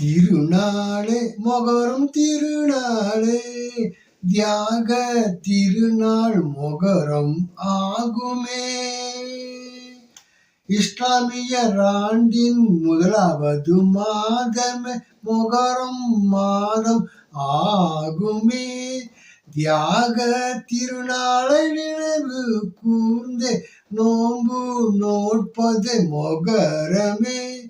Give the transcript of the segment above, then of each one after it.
திருநாளே மொகரம் திருநாளே. தியாக திருநாள் மொகரம் ஆகுமே. இஸ்லாமிய ஆண்டின் முதலாவது மாதமே மொகரம் மாதம் ஆகுமே. தியாக திருநாளை நினைவு கூர்ந்தே நோம்பு நோட்பது மொகரமே.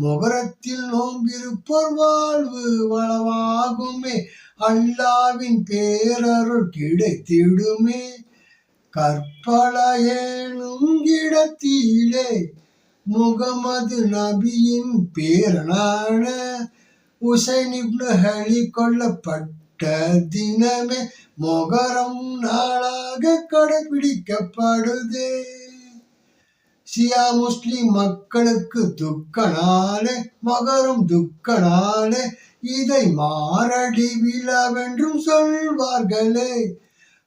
மொகரத்தில் நோம்பிருப்போர் வாழ்வு வளவாகுமே அல்லாவின் பேரருள் கிடைத்திடுமே. கற்பல ஏனும் இடத்திலே முகமது நபியின் பேரனான உசைனிப்னு கொல்லப்பட்ட தினமே மொகரம் நாளாக கடைபிடிக்கப்படுதே. சியா முஸ்லிம் மக்களுக்கு துக்க நாளே மகரும் துக்க நாளே இதை மாரடி விழாவென்றும் சொல்வார்களே.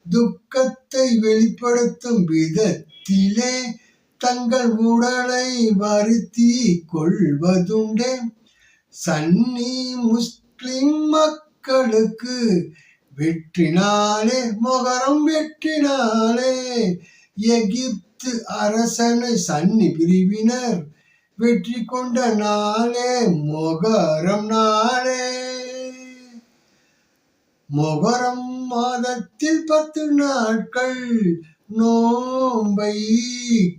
துக்கத்தை வெளிப்படுத்தும் விதத்திலே தங்கள் உடலை வருத்தி கொள்வதுண்டே. சன்னி முஸ்லிம் மக்களுக்கு வெற்றினாலே மொகரம் வெற்றினாலே எகிப்து பத்து அரசனை சன்னி பிரிவினர் வெற்றி கொண்ட நாளே மொகரம் நாளே. மொகரம் மாதத்தில் பத்து நாட்கள் நோம்பை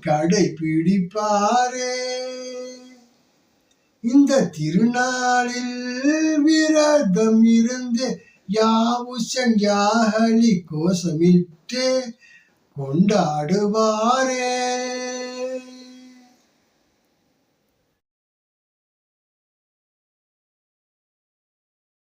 கடைபிடிப்பாரே. இந்த திருநாளில் விரதம் இருந்து யாவுசன் யாகலி கோஷமிட்டு கொண்டாடுவாரே